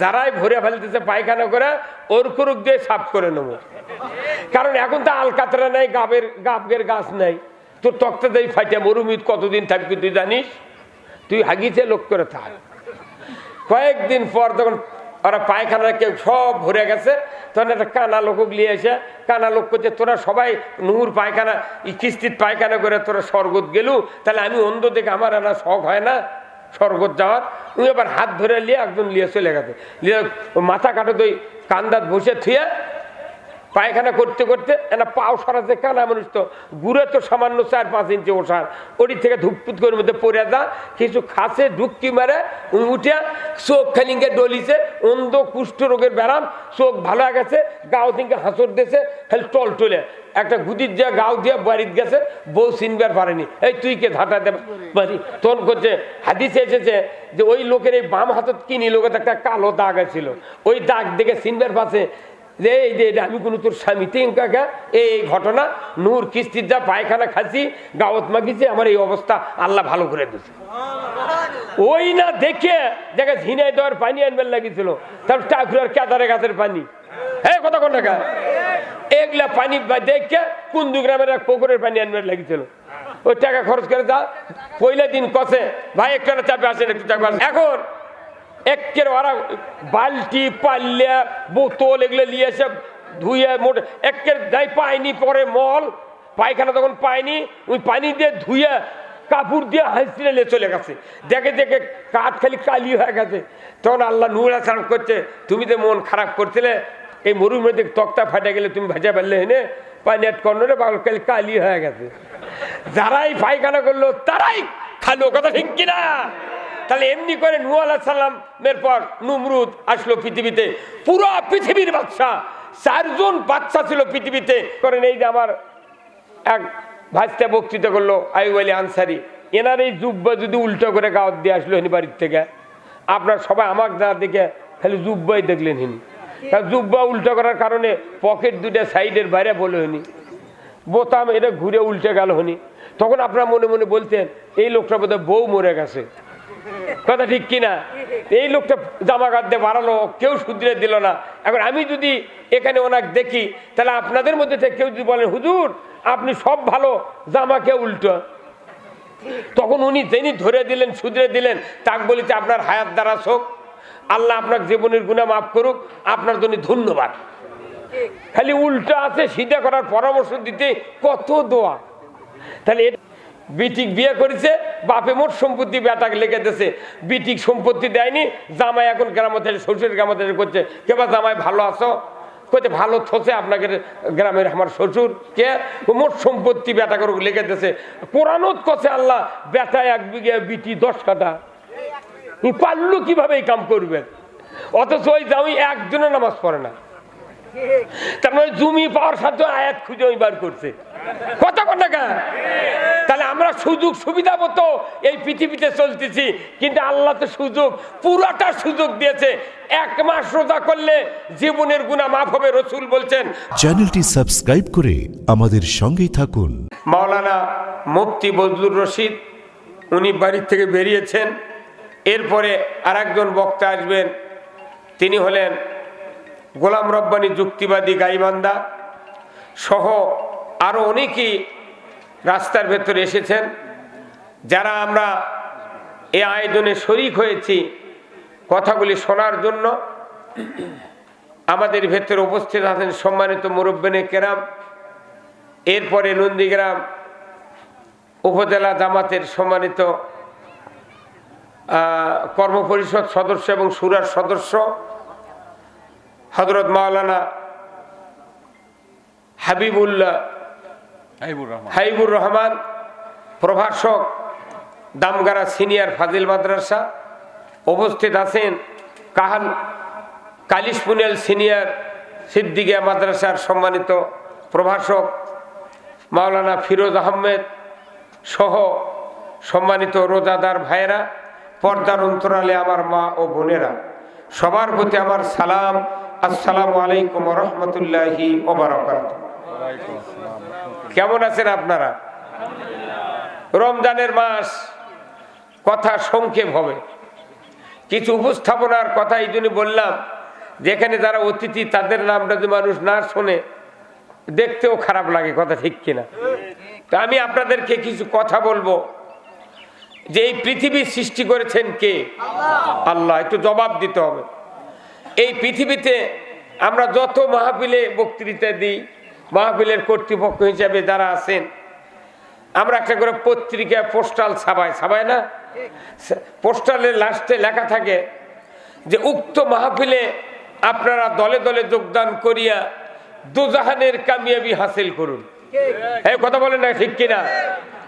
যারাই ভরে ফেলতেছে পায়খানা করে, ওর কুরুক দিয়ে সাফ করে নেব। কারণ এখন তো আলকাতরা নাই, গাবের গাবের গাছ নাই। তোর তক্তা দেই ফাইটা মরুমিত কতদিন থাকবি তুই জানিস? তুই হাগিছে লোক করে থাক। কয়েকদিন পর তখন ওরা পায়খানা কেউ সব ভরে গেছে, তখন একটা কানা লোক নিয়ে এসে কানা লোক করছে, তোরা সবাই নুহুর পায়খানা কিস্তির পায়খানা করে তোরা স্বর্গত গেলু, তাহলে আমি অন্ধ দেখে আমার আর শখ হয় না? স্বর্গত যাওয়ার। উনি আবার হাত ধরে নিয়ে একজন নিয়ে চলে গেছে। মাথা কাটো তুই কান্দাত বসে থুয়ে পায়খানা করতে করতে একটা পাও সরাতে কানা মানুষ তো, গুড়ে তো সামান্য চার পাঁচ ইঞ্চি ওষার। ওটি থেকে ধুপপুত করে মধ্যে পড়ে যা, কিছু খাসে ঢুকি মারে উঠে চোখ খালিঙ্গে ডলিছে, অন্ধ কুষ্ঠ রোগের ব্যারাম, চোখ ভালো গেছে, গাও থেকে হাঁচর দিয়েছে, খালি টল টলে। একটা গুদির যা গাও দিয়ে বাড়িতে গেছে, বউ চিনবার পারেনি। এই তুই কে ধাটা দে বাড়ি। তখন করছে, হাদিসে এসেছে যে ওই লোকের এই বাম হাতত কিনি লোকের একটা কালো দাগ ছিল ওই দাগ দেখে চিনবার পাশে যে এই যে আমি কোনো তোর স্বামী তিন এই ঘটনা, নূর কিস্তির যা পায়খানা খাচ্ছি গাওত মাগিছে, আমার এই অবস্থা আল্লাহ ভালো করে দিচ্ছে ওই না দেখে দেখে ঝিনাই দেওয়ার পানি আনবার লাগিয়েছিল তার টাকুরার কেদারে গাছের পানি। হ্যাঁ কথা কোন টাকা এগুলা পানি দেখে কুন্দু গ্রামের এক পুকুরের পানি আনবার লাগিয়েছিল ওই টাকা খরচ করে যা, পয়লা দিন কষে ভাই একটা চাপে আসেন, একটু আসেন। এখন একের ওরা বালতি, পাল্লা, বোতল এগুলো নিয়ে এসে ধুয়ে মোট একের যাই পায়নি, পরে মল, পায়খানা তখন পায়নি, ওই পানি দিয়ে ধুয়ে কাপড় দিয়ে হাসিলে চলে গেছে। দেখে দেখে কাঠ খালি কালি হয়ে গেছে। তখন আল্লাহ নূর আসান করছে, তুমি তো মন খারাপ করছিলে, এই মরুমধ্যে তক্তা ফাটে গেলে তুমি ভেজা ফেললে হেনে, পানি আট কর্নরে বাল খালি কালি হয়ে গেছে। যারাই পায়খানা করল, তারাই খালো, কথা ঠিক কিনা? তাহলে এমনি করে নু আল্লাহ সাল্লামের পর নুমরুদ আসলো পৃথিবীতে। পুরো পৃথিবীর বাচ্চা চারজন বাচ্চা ছিল পৃথিবীতে। করেন এই যে আমার এক ভাজতে বক্তৃতা করল আইব আলী আনসারি, এনার এই জুব্বা যদি উল্টো করে গাওয়াত দিয়ে আসলো হিনি বাড়ির থেকে, আপনার সবাই আমাকে না দেখে খালি জুব্বাই দেখলেন হিনি। কারণ জুব্বা উল্টো করার কারণে পকেট দুটা সাইডের বাইরে বলে হনি। বোতাম এটা ঘুরে উল্টে গেল হনি। তখন আপনার মনে মনে বলতেন, এই লোকটা বোধহয় বউ মরে গেছে। কথা ঠিক কিনা? এই লোকটা জামা কাঁদতে বাড়ালো, কেউ শুধরে দিল না। এখন আমি যদি এখানে ওনাকে দেখি, তাহলে আপনাদের মধ্যে থেকে কেউ যদি বলেন হুজুর, আপনি সব ভালো জামাকে উল্টো? তখন উনি যিনি ধরে দিলেন শুধরে দিলেন, তাক বলিতে আপনার হায়াত দ্বারা শোক। আল্লাহ আপনার জীবনের গুণা মাফ করুক, আপনার জন্য ধন্যবাদ। খালি উল্টো আছে, সিধা করার পরামর্শ দিতে কত দোয়া। তাহলে এটা বিটিক বিয়ে করেছে, বাপে মোট সম্পত্তি বেটাকে লেগে দিয়েছে। বিটিক সম্পত্তি দেয়নি, জামাই এখন গ্রামতে শ্বশুরের গ্রামতে করছে। কেবা জামাই ভালো আছো? কইতে ভালো থসে আপনাকে গ্রামের আমার শ্বশুর। কে? মোট সম্পত্তি বেটা করে লেগে দিয়েছে। কোরআনত কছে আল্লাহ, বেটা এক বিঘে, বিটি দশ কাটা পারল কীভাবে এই কাম করবে? অথচ ওই জামাই একজনও নামাজ পড়ে না। তার মানে জমি পাওয়ার সাথে আয়াত খুঁজে ওই বার করছে। কত কত টাকা? তাহলে আমরা সুযোগ সুবিধা মতো এই পৃথিবীতে চলতেছি কিন্তু আল্লাহ তো সুযোগ পুরোটা সুযোগ দিয়েছে। এক মাস রোজা করলে জীবনের গুণা মাফ হবে রসুল বলছেন। চ্যানেলটি সাবস্ক্রাইব করে আমাদের সঙ্গেই থাকুন। মাওলানা মুফতি বজলুর রশিদ উনি বাড়ির থেকে বেরিয়েছেন। এরপরে আর একজন বক্তা আসবেন তিনি হলেন গোলাম রব্বানি যুক্তিবাদী গাইবান্ধা সহ আরও অনেকেই রাস্তার ভেতরে এসেছেন, যারা আমরা এ আয়োজনে শরিক হয়েছি কথাগুলি শোনার জন্য। আমাদের ভেতরে উপস্থিত আছেন সম্মানিত মুরব্বেনে কেরাম, এরপরে নন্দীগ্রাম উপজেলা জামাতের সম্মানিত কর্মপরিষদ সদস্য এবং সুরার সদস্য হজরত মাওলানা হাবিবুল্লাহ হাইবুর রহমান। প্রভাষক দামগাড়া সিনিয়র ফাজিল মাদ্রাসা উপস্থিত আছেন কাহাল কালিশপুনেল সিনিয়র সিদ্দিকিয়া মাদ্রাসার সম্মানিত প্রভাষক মাওলানা ফিরোজ আহমেদ সহ সম্মানিত রোজাদার ভাইয়েরা পর্দার অন্তরালে আমার মা ও বোনেরা সবার প্রতি আমার সালাম আসসালামু আলাইকুম রহমতুল্লাহি ওবরাকাত কেমন আছেন আপনারা? রমজানের মাস কথা সংক্ষেপ হবে। কিছু উপস্থাপনার কথা এই জন্য বললাম, যেখানে যারা অতিথি, তাদের নামটা যদি মানুষ না শোনে, দেখতেও খারাপ লাগে, কথা ঠিক কিনা। তো আমি আপনাদেরকে কিছু কথা বলব। যে এই পৃথিবীর সৃষ্টি করেছেন কে? আল্লাহ, একটু জবাব দিতে হবে। এই পৃথিবীতে আমরা যত মাহফিলে বক্তৃতা দিই মাহফিলের কর্তৃপক্ষ হিসাবে যারা আছেন, আমরা একটা করে পত্রিকা, পোস্টাল ছাপাই ছাপাই না? পোস্টালের লাস্টে লেখা থাকে যে, উক্ত মাহফিলে আপনারা দলে দলে যোগদান করিয়া দুজাহানের কামিয়াবি হাসিল করুন। এই কথা বলেন না ঠিক কিনা?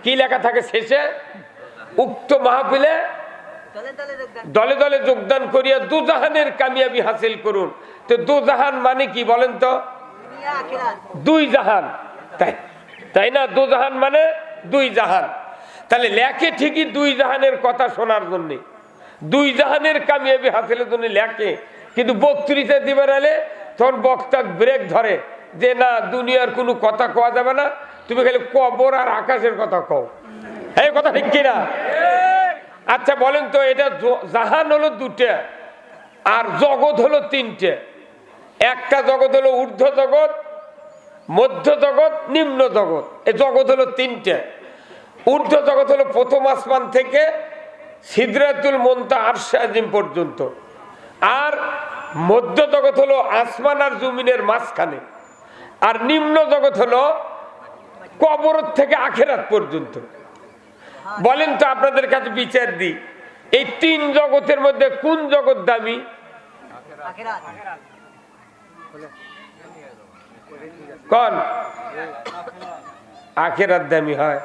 কি লেখা থাকে শেষে? উক্ত মাহফিলে দলে দলে যোগদান করিয়া দুজাহানের কামিয়াবি হাসিল করুন। তো দুজাহান মানে কি বলেন তো? দুই জাহান। তাই তাই না? দু জাহান মানে দুই জাহান। তাহলে লেখে ঠিকই দুই জাহানের কথা শোনার জন্য। দুই জাহানের কামিয়াবি হাসিলের জন্য লেখে। কিন্তু বক্তৃতা দিবে নালে তখন বক্তা ব্রেক ধরে যে, না, দুনিয়ার কোনো কথা কওয়া যাবে না। তুমি খালি কবর আর আকাশের কথা কও। এই কথা ঠিক কিনা? আচ্ছা বলেন তো, এটা জাহান হলো দুটা আর জগৎ হলো তিনটে। একটা জগৎ হলো ঊর্ধ্ব জগৎ, মধ্য জগৎ, নিম্ন জগৎ। এ জগৎ হলো তিনটে। ঊর্ধ্ব জগৎ হলো প্রথম আসমান থেকে সিদ্রাতুল মন্তা আরশাজিম পর্যন্ত। আর মধ্য জগৎ হলো আসমান আর জমিনের মাঝখানে। আর নিম্ন জগৎ হলো কবর থেকে আখেরাত পর্যন্ত। বলেন তো আপনাদের কাছে বিচার দিই, এই তিন জগতের মধ্যে কোন জগৎ দামি? কন? আখেরাত দামি হয়।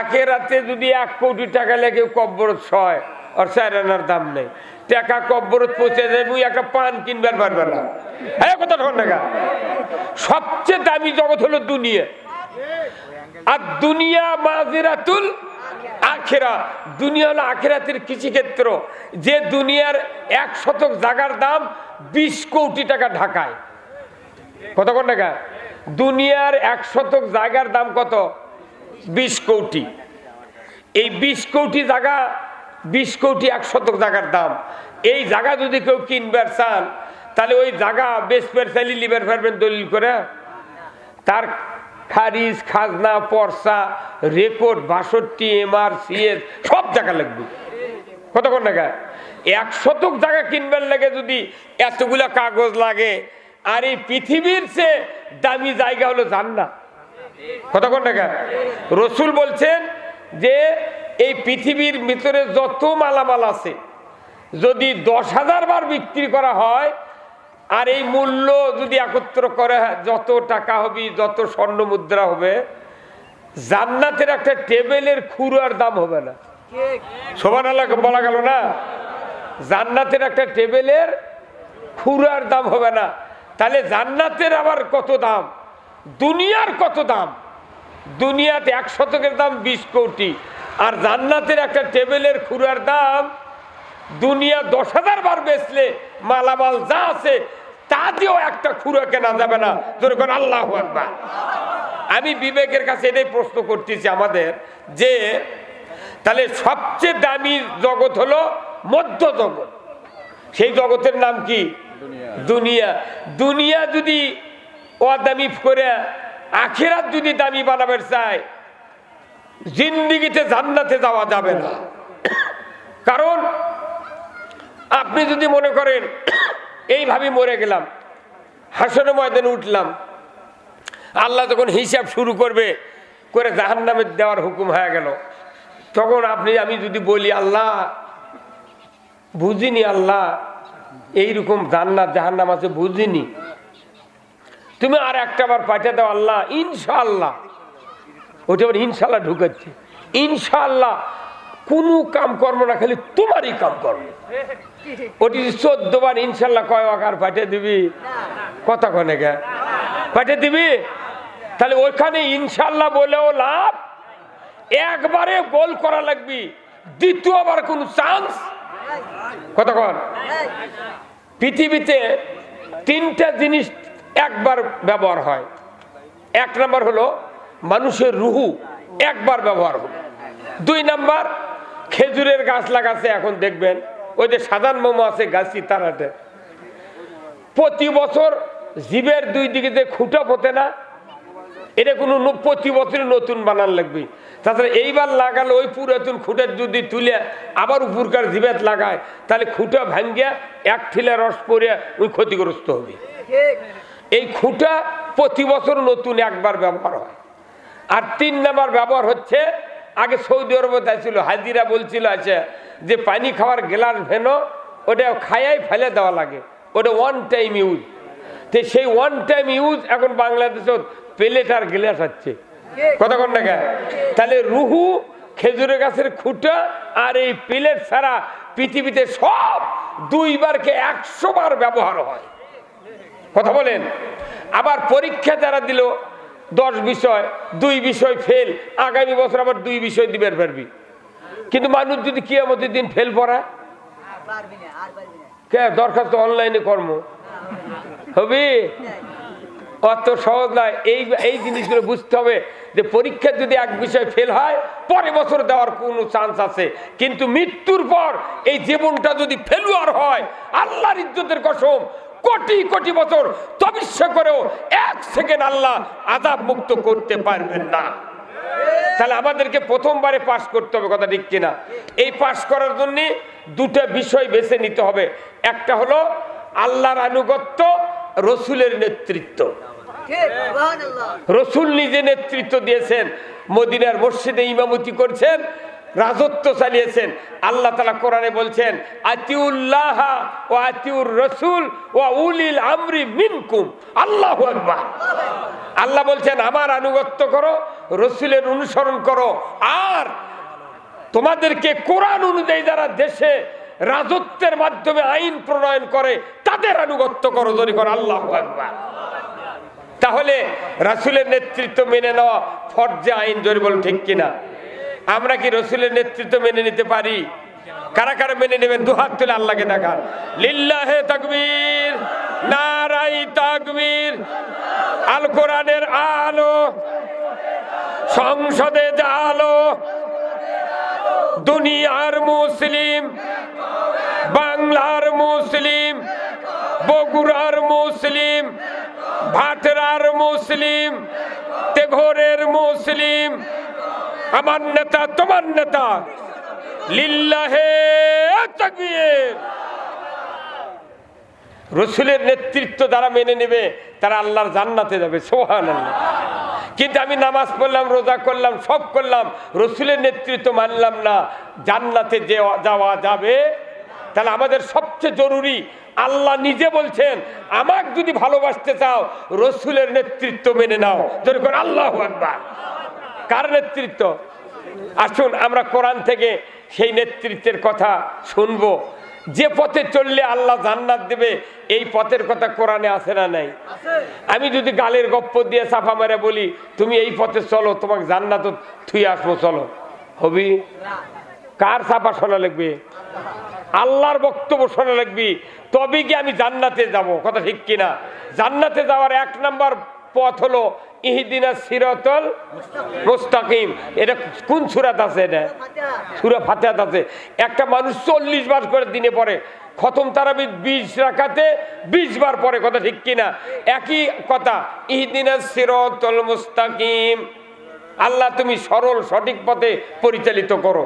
আখেরাতে যদি এক কোটি টাকা লেগে কব্বরত ছয়, আর আনার দাম নেই। টাকা কব্বরত পৌঁছে মুই একটা পান কিনবার পারবে না। হ্যাঁ কথা তখন টাকা সবচেয়ে দামি জগৎ হলো দুনিয়া। আর দুনিয়া মাজেরাতুল আখেরা, দুনিয়া হলো আখেরাতের কৃষিক্ষেত্র। যে দুনিয়ার এক শতক জায়গার দাম বিশ কোটি টাকা ঢাকায়। কত কোন টাকা? দুনিয়ার এক শতক জায়গার দাম কত? বিশ কোটি। এই বিশ কোটি জায়গা বিশ কোটি এক শতক জায়গার দাম। এই জায়গা যদি কেউ কিনবার চান, তাহলে ওই জায়গা বেশ পের চাইলে লিবার পারবেন দলিল করে। তার খারিজ, খাজনা, পর্সা, রেকর্ড, বাষট্টি এমআর সিএস সব জায়গা লাগবে। কতক্ষণ টাকা? এক শতক জায়গা কিনবেন লাগে যদি এতগুলা কাগজ লাগে। আর এই পৃথিবীর সে দামি জায়গা হলো জান্নাত। কতক্ষণ টাকা? রসুল বলছেন যে এই পৃথিবীর ভিতরে যত মালামাল আছে, যদি দশ হাজার বার বিক্রি করা হয় আর এই মূল্য যদি একত্র করে, যত টাকা হবে, যত স্বর্ণ মুদ্রা হবে, জান্নাতের একটা টেবিলের খুরার দাম হবে না। সমান আল্লাহ বলা গেল না? জান্নাতের একটা টেবিলের খুরার দাম হবে না। তাহলে জান্নাতের আবার কত দাম? দুনিয়ার কত দাম? দুনিয়াতে এক শতকের দাম বিশ কোটি। আর জান্নাতের একটা টেবিলের খুরার দাম দুনিয়া দশ হাজার বার বেচলে মালামাল যা আছে তা দিয়েও একটা খুঁড়ো কেনা যাবে না। যেরকম আল্লাহ আকবার। আমি বিবেকের কাছে এটাই প্রশ্ন করতেছি আমাদের যে তাহলে সবচেয়ে দামি জগৎ হলো মধ্য জগৎ। সেই জগতের নাম কি? দুনিয়া। দুনিয়া যদি অদামি করে আখেরাত যদি দামি বানাবার চায় জিন্দিগিতে জান্নাতে যাওয়া যাবে না। কারণ আপনি যদি মনে করেন এইভাবে মরে গেলাম, হাসনে ময়দানে উঠলাম, আল্লাহ যখন হিসাব শুরু করবে, করে জাহান নামে দেওয়ার হুকুম হয়ে গেল। তখন আপনি, আমি যদি বলি, আল্লাহ, বুঝিনি আল্লাহ, এইরকম জান্নাত জাহান্নাম আছে, বুঝিনি। তুমি আর একটা বার পাঠিয়ে দাও আল্লাহ, ইনশাআল্লাহ। ওটা আবার ইনশাল্লাহ ঢুকাচ্ছে ইনশাআল্লাহ, কোনো কাম কর্ম না, খালি তোমারই কাম কর্ম ওটি চোদ্দ বার ইনশাল্লাহ কয় আকার পাঠিয়ে দিবি? কথা কনে গে পাঠিয়ে দিবি? তাহলে ওইখানে ইনশাল্লাহ বলেও লাভ। একবারে গোল করা লাগবি। দ্বিতীয়বার কোন চান্স কতক্ষণ পৃথিবীতে তিনটা জিনিস একবার ব্যবহার হয়। এক নাম্বার হলো মানুষের রুহু একবার ব্যবহার হলো। দুই নাম্বার খেজুরের গাছ লাগাচ্ছে এখন দেখবেন ওই যে সাধারণ মোমো আছে গাছি তারাতে প্রতি বছর জীবের দুই দিকে যে খুঁটা পথে না, এটা কোনো প্রতি বছরই নতুন বানান লাগবে। তাছাড়া এইবার লাগালে ওই পুরাতন খুঁটের যদি তুলে আবার উপরকার জীবেত লাগায়, তাহলে খুঁটা ভাঙ্গিয়া এক ঠিলে রস পরে ওই ক্ষতিগ্রস্ত হবে। এই খুঁটা প্রতি বছর নতুন একবার ব্যবহার হয়। আর তিন নাম্বার ব্যবহার হচ্ছে আগে সৌদি আরবে তাই ছিল, হাজিরা বলছিল আছে যে পানি খাওয়ার গ্লাস ভেনো, ওটা খায়াই ফেলে দেওয়া লাগে। ওটা ওয়ান টাইম ইউজ তো সেই ওয়ান টাইম ইউজ এখন বাংলাদেশত প্লেট আর গ্লাস হচ্ছে। কতক্ষণ টাকা তাহলে রুহু, খেজুরের গাছের খুঁটা আর এই প্লেট ছাড়া পৃথিবীতে সব দুইবারকে একশো বার ব্যবহার হয়। কথা বলেন? আবার পরীক্ষা যারা দিল দশ বিষয়, দুই বিষয় ফেল আগামী বছর আবার দুই বিষয় দিবের পারবি। কিন্তু মানুষ যদি কি কিয়ামতের দিন ফেল পড়া কে, দরখাস্ত অনলাইনে কর্ম? হবে? অত সহজ নয় এই এই জিনিসগুলো বুঝতে হবে যে পরীক্ষা যদি এক বিষয় ফেল হয় পরে বছর দেওয়ার কোনো চান্স আছে। কিন্তু মৃত্যুর পর এই জীবনটা যদি ফেলুয়ার হয়, আল্লাহর ইজ্জতের কসম কোটি কোটি বছর তবিষ্য করেও এক সেকেন্ড আল্লাহ আজাব মুক্ত করতে পারবেন না। তাহলে আমাদেরকে প্রথমবারে পাশ করতে হবে কথা ঠিক কিনা? এই পাশ করার জন্য দুটো বিষয় বেছে নিতে হবে। একটা হলো আল্লাহর আনুগত্য রসুলের নেতৃত্ব। রসুল নিজে নেতৃত্ব দিয়েছেন মদিনার মসজিদে ইমামতি করছেন রাজত্ব চালিয়েছেন। আল্লাহ তালা কোরআনে বলছেন, আতিউল্লাহ ও আতিউর রসুল ও উলিল আমরি মিনকুম। আল্লাহ আল্লাহ বলছেন, আমার আনুগত্য করো, রসুলের অনুসরণ করো। আর তোমাদেরকে কোরআন অনুযায়ী যারা দেশে রাজত্বের মাধ্যমে আইন প্রণয়ন করে, তাদের আনুগত্য করো যদি করো আল্লাহ আকবার। তাহলে রাসুলের নেতৃত্ব মেনে নেওয়া ফর্জে আইন, জোর ঠিক কিনা? আমরা কি রসুলের নেতৃত্ব মেনে নিতে পারি? কারা কারা মেনে নেবেন? দুহাত তুলে আল্লাহকে দেখান। লিল্লাহে তাকবীর, নারাই তাকবীর আল কোরআনের আলো, সংসদে আলো, দুনিয়ার মুসলিম, বাংলার মুসলিম, বগুড়ার মুসলিম, ভাটরার মুসলিম, তেঘরের মুসলিম আমার নেতা, তোমার নেতা। লিল্লাহে তাকবীর। রসুলের নেতৃত্ব যারা মেনে নেবে, তারা আল্লাহর জান্নাতে যাবে সোহান কিন্তু আমি নামাজ পড়লাম, রোজা করলাম, সব করলাম, রসুলের নেতৃত্ব মানলাম না। জান্নাতে যে যাওয়া যাবে, তাহলে আমাদের সবচেয়ে জরুরি, আল্লাহ নিজে বলছেন, আমাকে যদি ভালোবাসতে চাও, রসুলের নেতৃত্ব মেনে নাও। যদি করে আল্লাহ আকবার। কার নেতৃত্ব? আসুন, আমরা কোরআন থেকে সেই নেতৃত্বের কথা শুনব। যে পথে চললে আল্লাহ জান্নাত দেবে, এই পথের কথা কোরআনে আছে না নাই? আমি যদি গালের গপ্প দিয়ে চাপা মেরে বলি, তুমি এই পথে চলো, তোমাকে জান্নাত থুই আসব, চলো। হবি? কার চাপা শোনা লাগবে? আল্লাহর বক্তব্য শোনা লাগবি। তবে কি আমি জান্নাতে যাব? কথা ঠিক কিনা? জান্নাতে যাওয়ার এক নাম্বার পথ হলো ইহিদিনা সিরতল মুস্তাকিম। এটা কোন সুরাত আছে এটা? সুরা ফাতেহাত আছে। একটা মানুষ চল্লিশ বার করে দিনে পড়ে। খতম তারাবি বিশ রাখাতে বিশ বার পরে কথা ঠিক কিনা? একই কথা ইহদিনা সিরতল মুস্তাকিম। আল্লাহ তুমি সরল সঠিক পথে পরিচালিত করো।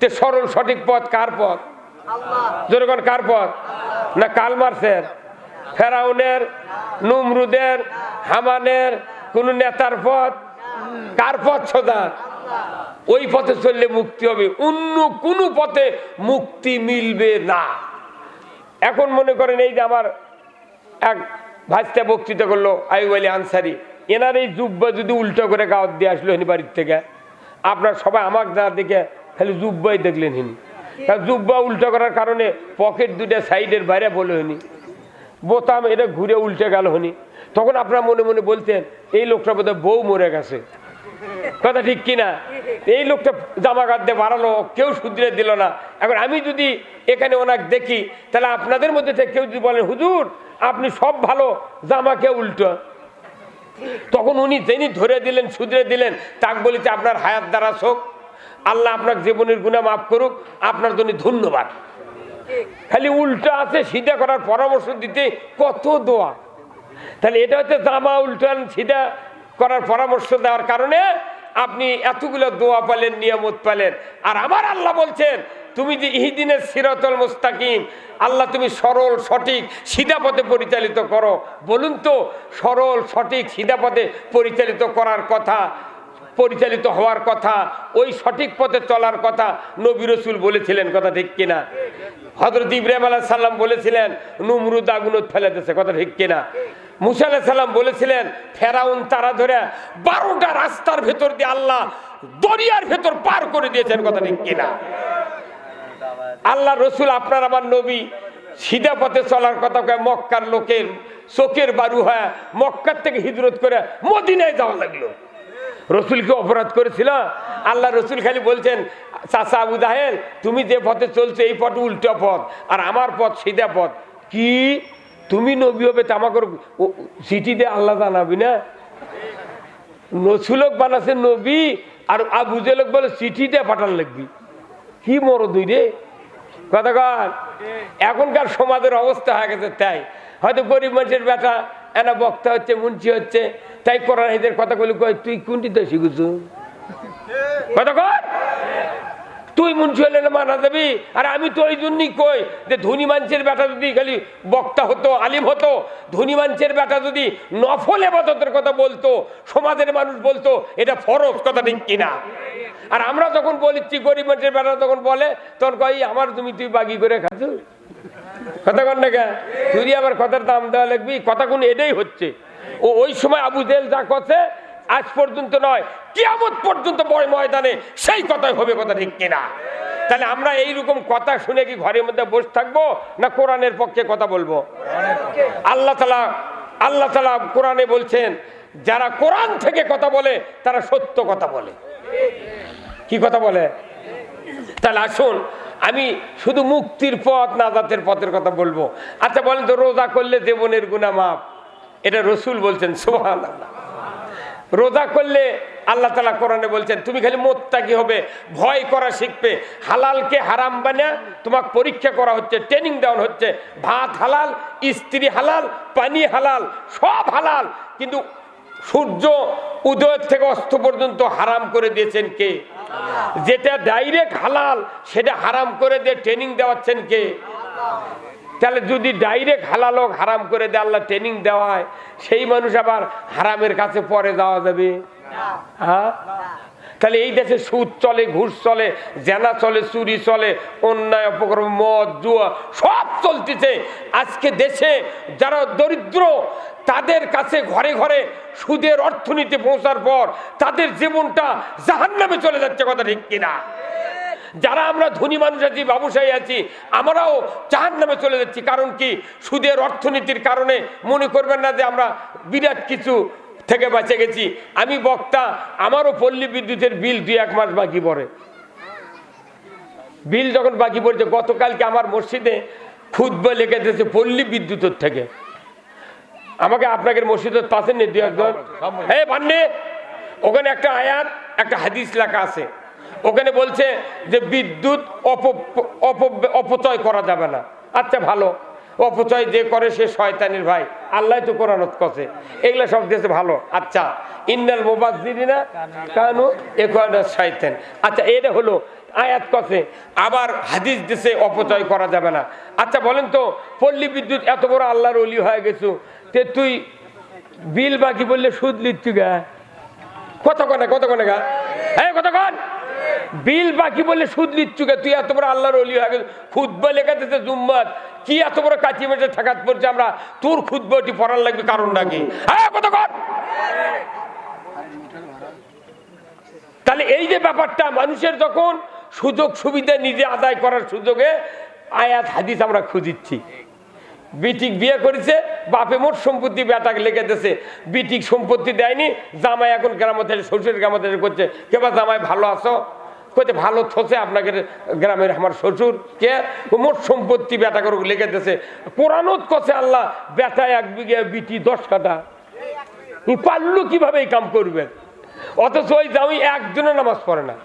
তে সরল সঠিক পথ কার পথ? জনগণ কার পথ? না কালমার্সের ফেরাউনের নুমরুদের হামানের কোন নেতার পথ? কার পথ সোজা ওই পথে চললে মুক্তি হবে। অন্য কোনো পথে মুক্তি মিলবে না। এখন মনে করেন এই যে আমার এক ভাজতে বক্তৃতা করল আইব আলী আনসারি। এনার এই জুব্বা যদি উল্টো করে গাওয়াত দিয়ে আসলো হিনি বাড়ির থেকে, আপনার সবাই আমাকে যা দেখে খালি জুব্বাই দেখলেন হিনি। কারণ জুব্বা উল্টো করার কারণে পকেট দুটা সাইডের বাইরে বলে হনি। বোতাম এটা ঘুরে উল্টে গেল হনি। তখন আপনারা মনে মনে বলতেন, এই লোকটা বোধহয় বউ মরে গেছে। কথা ঠিক কিনা? এই লোকটা জামা দিয়ে বাড়ালো, কেউ শুধরে দিল না। এখন আমি যদি এখানে ওনাকে দেখি, তাহলে আপনাদের মধ্যে থেকে কেউ যদি বলেন হুজুর, আপনি সব ভালো জামাকে উল্টো? তখন উনি যিনি ধরে দিলেন, শুধরে দিলেন, তাক বলিতে আপনার হায়াত দ্বারা শোক। আল্লাহ আপনার জীবনের গুণা মাফ করুক, আপনার জন্য ধন্যবাদ। খালি উল্টো আছে, সিধা করার পরামর্শ দিতে কত দোয়া। তাহলে এটা হচ্ছে জামা উল্টান সিধা করার পরামর্শ দেওয়ার কারণে আপনি এতগুলো দোয়া পালেন, নিয়ামত পালেন। আর আমার আল্লাহ বলছেন, তুমি যে ইহিদিনের সিরতল মুস্তাকিম, আল্লাহ তুমি সরল, সঠিক সিধা পথে পরিচালিত করো। বলুন তো, সরল, সঠিক সিধা পথে পরিচালিত করার কথা, পরিচালিত হওয়ার কথা, ওই সঠিক পথে চলার কথা নবী রসুল বলেছিলেন, কথা ঠিক কিনা? হজরত ইব্রাহিম আলাহ সাল্লাম বলেছিলেন, নুমরুদ আগুনত ফেলেতেছে কথা ঠিক কিনা? মুসা বলেছিলেন, ফেরাউন তারা ধরে বারোটা রাস্তার ভেতর দিয়ে আল্লাহ দরিয়ার ভেতর পার করে দিয়েছেন, কথা ঠিক কিনা? আল্লাহ রসুল আপনার আমার নবী, সিধা পথে চলার কথা কয় মক্কার লোকের চোখের বারু হয় মক্কার থেকে হিজরত করে মদিনায় যাওয়া লাগল। রসুল কি অপরাধ করেছিল? আল্লাহ রসুল খালি বলছেন, চাচা আবু জাহেল, তুমি যে পথে চলছো, এই পথ উল্টো পথ, আর আমার পথ সিধা পথ। কি? তুমি নবী হবে তো আমাকে সিটি দিয়ে আল্লাহ জানাবি না? নসুলক বানাছে নবী আর আবু জেলক বলে চিঠিতে পাঠান লাগবি। কি মরো দুই রে? কথা কন। এখনকার সমাজের অবস্থা হয়ে গেছে তাই। হয়তো গরিব মানুষের বেটা, এনা বক্তা হচ্ছে, মুন্সি হচ্ছে, তাই এদের কথা বলি কয়, তুই কোনটিতে শিখুছু কথা কর তুই মুন্সি মানা যাবি? আর আমি তো ওই জন্যই কই যে ধনী মানুষের বেটা যদি খালি বক্তা হতো, আলিম হতো, ধনী মানুষের বেটা যদি নফল এবাদতের কথা বলতো, সমাজের মানুষ বলতো, এটা ফরজ কথা ঠিক কিনা? আর আমরা যখন বলিচ্ছি গরিব মানুষের বেটা তখন বলে, তখন কই আমার তুমি তুই বাগি করে খাচ্ছ কথা কন না? তুই আবার কথার দাম দেওয়া লাগবি কথা কোন এটাই হচ্ছে। ও ওই সময় আবু জেল যা কথা আজ পর্যন্ত নয়, কিয়ামত পর্যন্ত বয় ময়দানে সেই কথাই হবে কথা ঠিক কিনা? তাহলে আমরা এইরকম কথা শুনে কি ঘরের মধ্যে বসে থাকব না কোরআনের পক্ষে কথা বলব? আল্লাহ তালা আল্লাহ তালা কোরআনে বলছেন, যারা কোরআন থেকে কথা বলে, তারা সত্য কথা বলে। কি কথা বলে? তাহলে আসুন, আমি শুধু মুক্তির পথ নাজাতের পথের কথা বলব। আচ্ছা বলেন তো, রোজা করলে জীবনের গুণা মাপ এটা রসুল বলছেন সোহান রোজা করলে আল্লাহ তালা কোরআনে বলছেন, তুমি খালি মোত্তা কি হবে, ভয় করা শিখবে। হালালকে হারাম বানা তোমাকে পরীক্ষা করা হচ্ছে ট্রেনিং দেওয়া হচ্ছে। ভাত হালাল, স্ত্রী হালাল, পানি হালাল, সব হালাল। কিন্তু সূর্য উদয় থেকে অস্ত পর্যন্ত হারাম করে দিয়েছেন কে? যেটা ডাইরেক্ট হালাল, সেটা হারাম করে দিয়ে ট্রেনিং দেওয়াচ্ছেন কে? তাহলে যদি ডাইরেক্ট হালাল হোক হারাম করে দেয় আল্লাহ ট্রেনিং দেওয়া হয় সেই মানুষ আবার হারামের কাছে পরে যাওয়া যাবে। হ্যাঁ? তাহলে এই দেশে সুদ চলে ঘুষ চলে জেনা চলে চুরি চলে অন্যায় অপকর্ম মদ জুয়া সব চলতেছে। আজকে দেশে যারা দরিদ্র তাদের কাছে ঘরে ঘরে সুদের অর্থনীতি পৌঁছার পর তাদের জীবনটা জাহান্নামে চলে যাচ্ছে কথা ঠিক কিনা? যারা আমরা ধনী মানুষ আছি ব্যবসায়ী আছি আমরাও চাহার নামে চলে যাচ্ছি। কারণ কি? সুদের অর্থনীতির কারণে মনে করবেন না যে আমরা বিরাট কিছু থেকে বেঁচে গেছি। আমি বক্তা আমারও পল্লী বিদ্যুতের বিল দুই এক মাস বাকি পড়ে। বিল যখন বাকি পড়ছে গতকালকে আমার মসজিদে খুদ্া লেগে দিয়েছে পল্লী বিদ্যুতের থেকে। আমাকে আপনাকে মসজিদের পাশে নিয়ে দু একজন হ্যাঁ পান্ডে ওখানে একটা আয়াত একটা হাদিস লেখা আছে। ওখানে বলছে যে বিদ্যুৎ অপ- অপ- অপচয় করা যাবে না। আচ্ছা ভালো। অপচয় যে করে সে শয়তানের ভাই। আল্লাহ তো কোরআনত কছে এগুলা সব দেশে ভালো। আচ্ছা ইন্নাল মোবাজিনা কানু এখানে শয়তান আচ্ছা এটা হলো আয়াত কছে আবার হাদিস দেশে অপচয় করা যাবে না। আচ্ছা বলেন তো, পল্লী বিদ্যুৎ এত বড় আল্লাহর অলি হয়ে গেছু, তে তুই বিল বাকি বললে সুদ লিচ্ছু গা? কত কনে কত কনে গা? হ্যাঁ কত কন বিল বাকি বলে সুদ লিচ্ছু গা তুই এত বড় আল্লাহর অলি হয়ে গেছে খুদ্া লেখা দিতে জুম্মাত। কি এত বড় কাচি মেটে ঠেকাত পড়ছে আমরা? তোর খুদ্টি পড়ার লাগবে কারণ নাকি? হ্যাঁ কত কন তাহলে এই যে ব্যাপারটা, মানুষের যখন সুযোগ সুবিধা নিজে আদায় করার সুযোগে আয়াত, হাদিস আমরা খুঁজিচ্ছি। বিটিক বিয়ে করেছে, বাপে মোট সম্পত্তি বেটাকে লেগে দিয়েছে। বিটিক সম্পত্তি দেয়নি, জামাই এখন গ্রামতে শ্বশুর গ্রামতে করছে। কেবা জামাই ভালো আছো? কইতে ভালো থসে আপনাকে গ্রামের আমার শ্বশুর। কে? মোট সম্পত্তি বেটা করে লেগে দিয়েছে। কোরআনত কছে আল্লাহ, বেটা এক বিঘে বিটি দশ কাটা পারল কীভাবে এই কাম করবেন অথচ ওই জামাই একজনও নামাজ পড়ে না।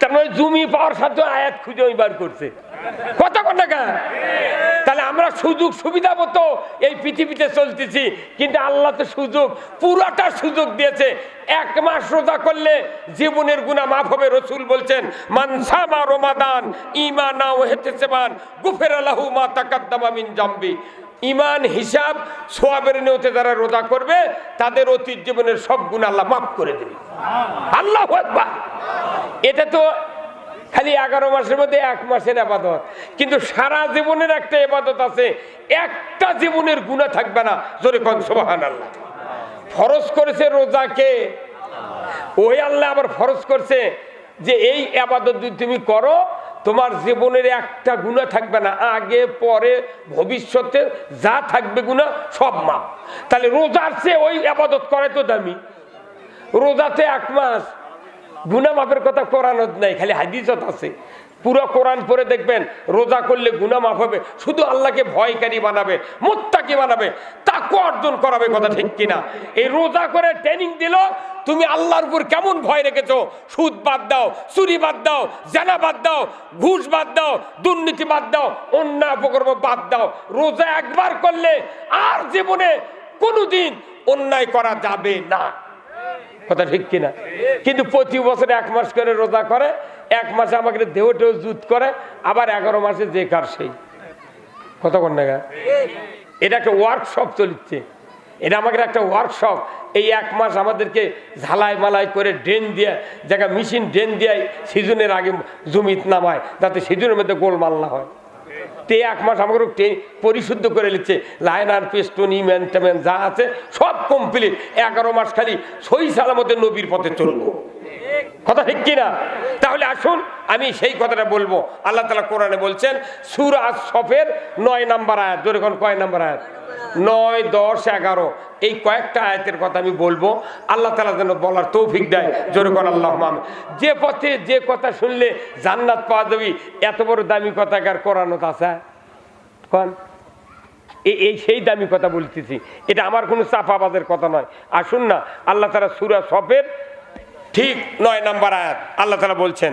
তার মানে জমি পাওয়ার সাথে আয়াত খুঁজে ওই বার করছে। কথা না কেন? তাহলে আমরা সুযোগ সুবিধা মতো এই পৃথিবীতে চলতেছি, কিন্তু আল্লাহ তো সুযোগ, পুরাটা সুযোগ দিয়েছে। এক মাস রোজা করলে জীবনের গুণা মাফ হবে, রসুল বলছেন মানসামা রমাদান ইমানা ও হেতেসেমান গুফের আলাহু মা তাকাদ্দামা মিন জাম্বি। ইমান হিসাব, সোয়াবের নিয়তে যারা রোজা করবে, তাদের অতীত জীবনের সব গুণ আল্লাহ মাফ করে দেবে। আল্লাহ এটা তো খালি এগারো মাসের মধ্যে এক মাসের আবাদত। কিন্তু সারা জীবনের একটা এবাদত আছে, একটা জীবনের গুণা থাকবে না। জোরে কন সোবাহান আল্লাহ ফরজ করেছে রোজাকে। ওই আল্লাহ আবার ফরজ করছে যে এই আবাদত যদি তুমি করো, তোমার জীবনের একটা গুণা থাকবে না। আগে, পরে, ভবিষ্যতে যা থাকবে গুণা সব মা তাহলে রোজার চেয়ে ওই আবাদত করে তো দামি। রোজাতে এক মাস গুনা মাফের কথা কোরআনত নাই, খালি হাদিসত আছে। পুরো কোরআন পরে দেখবেন, রোজা করলে গুনা মাফ হবে। শুধু আল্লাহকে ভয়কারী বানাবে, মোত্তাকি বানাবে তাকে অর্জন করাবে কথা ঠিক কিনা? এই রোজা করে ট্রেনিং দিল, তুমি আল্লাহর উপর কেমন ভয় রেখেছো? সুদ বাদ দাও, চুরি বাদ দাও, জানা বাদ দাও, ঘুষ বাদ দাও, দুর্নীতি বাদ দাও, অন্যায় অপকর্ম বাদ দাও। রোজা একবার করলে আর জীবনে কোনোদিন অন্যায় করা যাবে না। কথা ঠিক কিনা? কিন্তু প্রতি বছর এক মাস করে রোজা করে, এক মাসে আমাকে দেহ দেহটেও জুত করে, আবার এগারো মাসে যে কার সেই। কথা কন না গা? এটা একটা ওয়ার্কশপ চলছে। এটা আমাদের একটা ওয়ার্কশপ এই এক মাস আমাদেরকে ঝালাই মালাই করে ড্রেন দিয়ে, জায়গা মেশিন ড্রেন দিয়ে সিজনের আগে জমিত নামায়, যাতে সিজনের মধ্যে গোলমাল না হয়। তে এক মাস আমাকে পরিশুদ্ধ করে নিচ্ছে। লাইনার, পেস্টন ইম্যান টেমেন যা আছে সব কমপ্লিট এগারো মাস খালি সই সালামতে নবীর পথে চলবো কথা ঠিক কিনা? তাহলে আসুন, আমি সেই কথাটা বলব। আল্লাহ তালা কোরআনে বলছেন, সুর আজ সফের নয় নাম্বার আয়াত। কোন কয় নাম্বার আয়াত? নয়, দশ, এগারো। এই কয়েকটা আয়াতের কথা আমি বলব। আল্লাহ তালা যেন বলার তৌফিক দেয়। জোরে কোন আল্লাহ যে পথে যে কথা শুনলে জান্নাত পাওয়া যাবি, এত বড় দামি কথা কার কোরআনত আছে? কন এই সেই দামি কথা বলতেছি। এটা আমার কোনো চাপাবাজের কথা নয়। আসুন না, আল্লাহ তারা সুরা সফের ঠিক নয় নাম্বার আয়াত আল্লাহ তালা বলছেন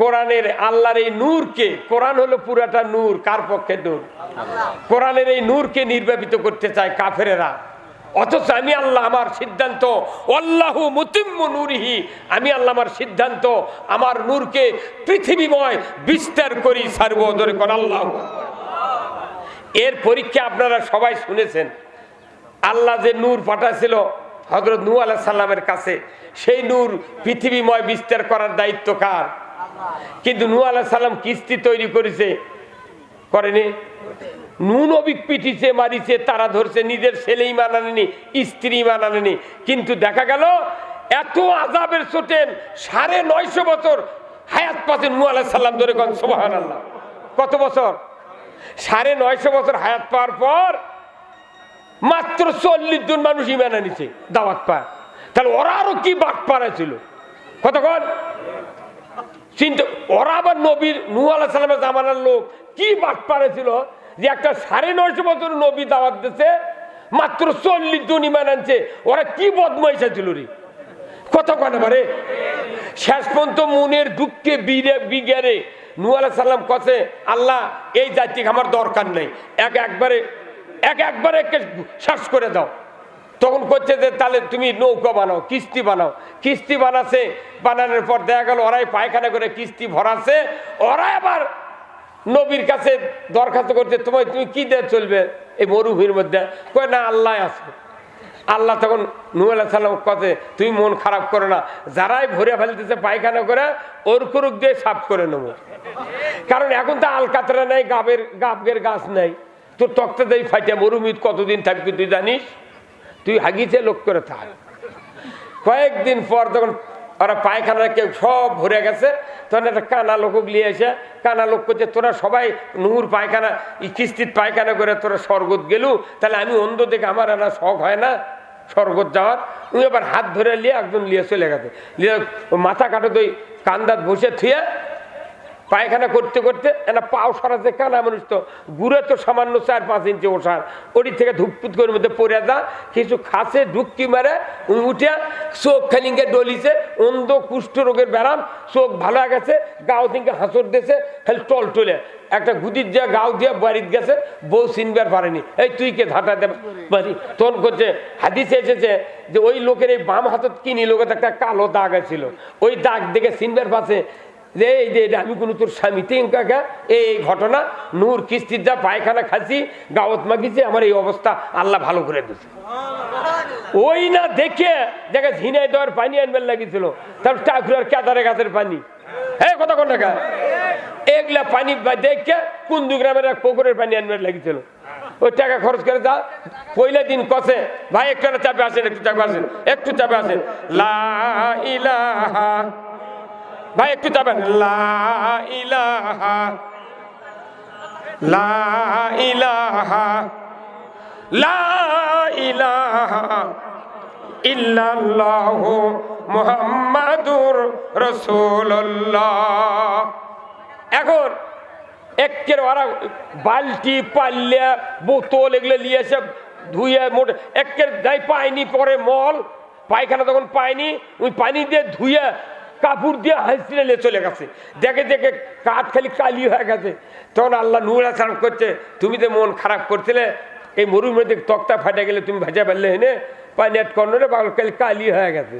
কোরআনের আল্লাহর এই নূরকে, কোরআন হলো পুরাটা নূর, কার পক্ষে নূর? কোরআনের এই নূরকে নির্বাপিত করতে চায় কাফেরেরা। অথচ আমি আল্লাহ আমার সিদ্ধান্ত অল্লাহু মুতিম্ম নূরিহি, আমি আল্লাহ আমার সিদ্ধান্ত, আমার নূরকে পৃথিবীময় বিস্তার করি, সার্বদরে কর আল্লাহ। এর পরীক্ষা আপনারা সবাই শুনেছেন। আল্লাহ যে নূর পাঠাছিল হজরত নূ আলাহ সাল্লামের কাছে, সেই নূর পৃথিবীময় বিস্তার করার দায়িত্ব কার? কিন্তু নূ আলাহ সাল্লাম কিস্তি তৈরি করেছে, করেনি। নুন অবিক পিটিছে, মারিছে, তারা ধরছে, নিজের ছেলেই মানানেনি স্ত্রী মানানেনি কিন্তু দেখা গেল, এত আজাবের চোটেন সাড়ে নয়শো বছর হায়াত পাচ্ছেন নূ আলাহ সাল্লাম ধরে কন সোহান আল্লাহ কত বছর? সাড়ে নয়শো বছর হায়াত পাওয়ার পর মাত্র চল্লিশ জন মানুষ ইমান আনিছে, দাওয়াত পায়। তাহলে ওরা আরও কি বাট পাড়াছিল কতক্ষণ চিন্তা ওরা আবার নবীর নূ আলাহ সাল্লামের জামানার লোক। কি বাট পাড়েছিল যে একটা সাড়ে নয়শো বছর নবী দাওয়াত দিছে, মাত্র চল্লিশ জন ইমান আনছে। ওরা কি বদমাইশা ছিল রে? কত কয় না বারে? শেষ পর্যন্ত মনের দুঃখে বীরে বিজ্ঞারে নূ আলাহ সাল্লাম কছে, আল্লাহ, এই জাতিকে আমার দরকার নেই। এক একবারে এক একবারে একে শ্বাস করে দাও। তখন করছে যে, তাহলে তুমি নৌকা বানাও, কিস্তি বানাও। কিস্তি বানাচ্ছে বানানোর পর দেখা গেল ওরাই পায়খানা করে কিস্তি ভরাচ্ছে। ওরা আবার নবীর কাছে দরখাস্ত করছে, তোমায় তুমি কি দিয়ে চলবে? এই মরুভূমির মধ্যে। কয়, না, আল্লাহ আছে আল্লাহ তখন নূ আলাহ সাল্লাম কথা তুমি মন খারাপ করো না। যারাই ভরে ফেলতেছে পায়খানা করে ওর কুরুক দিয়ে সাফ করে নেব। কারণ এখন তো আলকাতরা নেই, গাবের গাবের গাছ নেই। তোর তক্তা দেই ফাইটা মরুমিত কতদিন থাকবি তুই জানিস? তুই হাগিছে লোক করে থাক। কয়েকদিন পর তখন ওরা পায়খানা কেউ সব ভরে গেছে, তখন একটা কানা লোক নিয়ে এসে কানা লোক করছে তোরা সবাই নুহুর পায়খানা কিস্তির পায়খানা করে তোরা স্বর্গত গেলু, তাহলে আমি অন্ধ দেখে আমার না শখ হয় না স্বর্গত যাওয়ার। উনি আবার হাত ধরে নিয়ে একজন নিয়ে চলে গেছে। নিয়ে মাথা কাটো দই কান্দাত বসে থুয়ে পায়খানা করতে করতে একটা পাও সরাতে কানা মানুষ তো, গুড়ে তো সামান্য চার পাঁচ ইঞ্চি ওষার। ওটি থেকে ধুপপুত করে মধ্যে পড়ে যা, কিছু খাসে ঢুকি মারে উঠে চোখ খালিঙ্গে ডলিছে, অন্ধ কুষ্ঠ রোগের ব্যারাম, চোখ ভালো গেছে, গাও থেকে হাঁসর দিয়েছে, খালি টল টলে। একটা গুদির দিয়ে গাও দিয়ে বাড়িতে গেছে, বউ চিনবার পারেনি। এই তুই কে ধাটা দেবে বাড়ি? তখন করছে, হাদিসে এসেছে যে ওই লোকের এই বাম হাতত কিনি লোকের একটা কালো দাগ ছিল ওই দাগ দেখে চিনবার পাশে যে, এই যে, আমি কোনো তোর স্বামী তিন এই ঘটনা, নূর কিস্তির যা পায়খানা খাচ্ছি গাওত মাগিছে, আমার এই অবস্থা আল্লাহ ভালো করে দিচ্ছে ওই না দেখে দেখে ঝিনাই দেওয়ার পানি আনবার লাগিয়েছিল তার টাকুরার কেদারে গাছের পানি। হ্যাঁ কথা কোন টাকা এগুলা পানি দেখে কুন্দু গ্রামের এক পুকুরের পানি আনবার লাগিয়েছিল ওই টাকা খরচ করে যা, পয়লা দিন কষে ভাই একটু চাপে আসেন, একটু চাপে আসেন, একটু চাপে আসেন। লা ভাই, একটু যাবেন। ইল্লাল্লাহু রাসূলুল্লাহ। এখন একের ওরা বালতি পাল্লা বোতল এগুলো নিয়েছে ধুয়ে মোটে একের যাই পায়নি পরে মল, পায়খানা তখন পায়নি, ওই পানি দিয়ে ধুয়ে কাপড় দিয়ে হাসিলে চলে গেছে। দেখে দেখে কাঠ খালি কালি হয়ে গেছে। তখন আল্লাহ নুর সালাম করছে, তুমি তো মন খারাপ করছিলে, এই মরুর মধ্যে তক্তা ফাটে গেলে তুমি ভেজা ফেললে হেনে পানি আট কর্নরে বাগল খালি কালি হয়ে গেছে।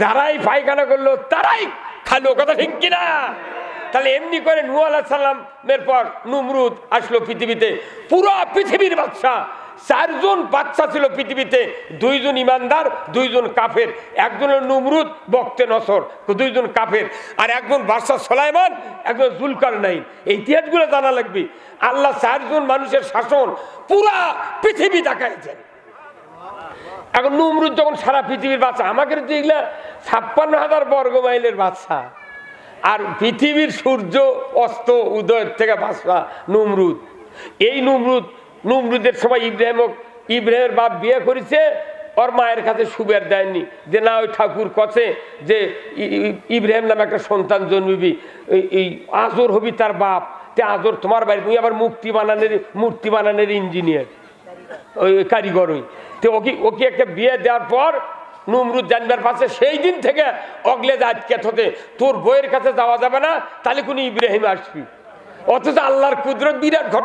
যারাই পায়খানা করল, তারাই খালো, কথা ঠিক কিনা? তাহলে এমনি করে নু আল্লাহ সাল্লামের পর নুমরুদ আসলো পৃথিবীতে। পুরো পৃথিবীর বাচ্চা চারজন বাচ্চা ছিল পৃথিবীতে, দুইজন ইমানদার, দুইজন কাফের। একজন নুমরুদ, বক্তে নসর দুইজন কাফের। আর একজন বাদশাহ সোলাইমান, একজন জুলকার নাই ইতিহাসগুলো জানা লাগবে। আল্লাহ চারজন মানুষের শাসন পুরা পৃথিবী দেখাইছেন। এখন নুমরুদ যখন সারা পৃথিবীর বাচ্চা আমাকে তো ছাপ্পান্ন হাজার বর্গ মাইলের বাচ্চা আর পৃথিবীর সূর্য অস্ত উদয়ের থেকে বাচ্চা নুমরুদ। এই নুমরুদ নুমরুদের সময় ইব্রাহিম ইব্রাহিমের বাপ বিয়ে করেছে, ওর মায়ের কাছে সুবের দেয়নি। যে না, ওই ঠাকুর কছে যে ইব্রাহিম নামে একটা সন্তান জন্মিবি। এই- আজর হবি তার বাপ। তে আজর তোমার বাড়ি তুমি আবার মূর্তি বানানোর মূর্তি বানানোর ইঞ্জিনিয়ার ওই কারিগর ওই। তো ওকে ওকে একটা বিয়ে দেওয়ার পর নুমরুদ জানবার পাশে সেই দিন থেকে অগলে আজকে হতে তোর বইয়ের কাছে যাওয়া যাবে না, তাহলে কোন ইব্রাহিম আসবি। অথচ আল্লাহর কুদরত বিরাট ঘটনা।